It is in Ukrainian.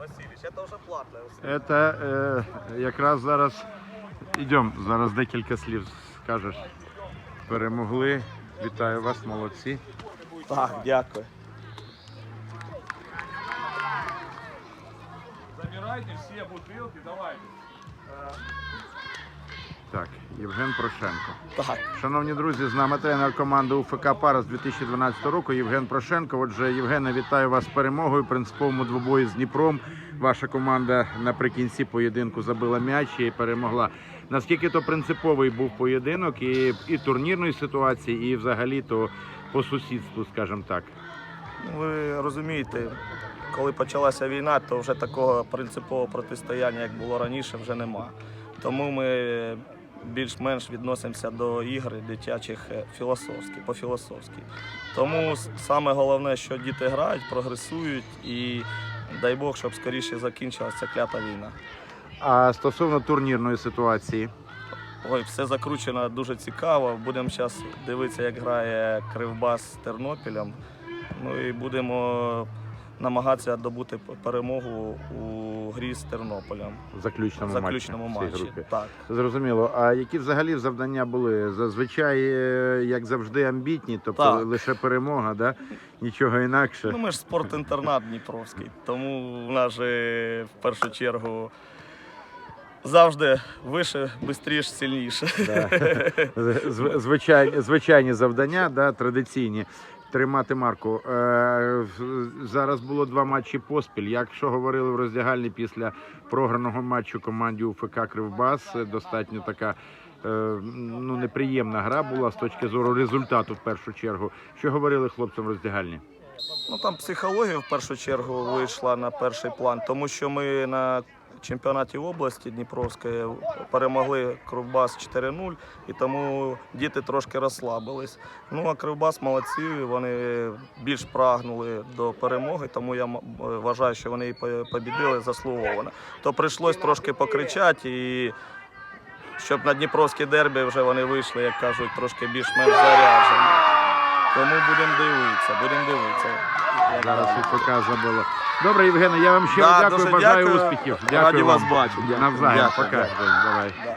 Васильевич, это уже платное. услуга. Це е, якраз зараз ідемо. Зараз декілька слів скажеш. Перемогли. Вітаю вас, молодці. Так, дякую. Забирайте всі бутилки, давайте. Так, Євген Прошенко. Так. Шановні друзі, з нами тренер команди УФК Пара з 2012 року Євген Прошенко. Отже, Євгене, вітаю вас з перемогою. Принциповому двобої з Дніпром. Ваша команда наприкінці поєдинку забила м'яч і перемогла. Наскільки то принциповий був поєдинок і, і турнірної ситуації, і взагалі то по сусідству, скажімо так. Ну, Ви розумієте, коли почалася війна, то вже такого принципового протистояння, як було раніше, вже нема. Тому ми більш-менш відносимося до ігри дитячих е, філософськи, по-філософськи. Тому саме головне, що діти грають, прогресують і дай Бог, щоб скоріше закінчилася клята війна. А стосовно турнірної ситуації, Ой, все закручено дуже цікаво. Будемо зараз дивитися, як грає Кривбас з Тернопілем. Ну і будемо намагатися добути перемогу у грі з Тернополем в заключному, заключному матчі, матчі. групі. Так. Зрозуміло. А які взагалі завдання були? Зазвичай, е, як завжди, амбітні, тобто Так. лише перемога, да? нічого інакше. Ну, ми ж спортінтернат Дніпровський, тому в нас же в першу чергу завжди вище, швидше, сильніше. Да. Зв- Звичайні, звичайні завдання, да, традиційні. Тримати марку. Е, зараз було два матчі поспіль. Якщо говорили в роздягальні після програного матчу команді УФК Кривбас, е, достатньо така е, ну, неприємна гра була з точки зору результату в першу чергу. Що говорили хлопцям в роздягальні? Ну там психологія в першу чергу вийшла на перший план, тому що ми на чемпіонаті області Дніпровської перемогли Кривбас 4-0, і тому діти трошки розслабились. Ну а Кривбас молодці, вони більш прагнули до перемоги, тому я вважаю, що вони і побідили заслуговано. То прийшлось трошки покричати і. Щоб на Дніпровське дербі вже вони вийшли, як кажуть, трошки більш-менш заряджені. Тому будемо дивитися, будемо дивитися. Зараз. УФК забило. Добре, Євгене, я вам ще Да, дякую, бажаю дякую. успіхів. Раді Дякую вас вам. вас бачу. Навзаєм, пока. Давай. Да.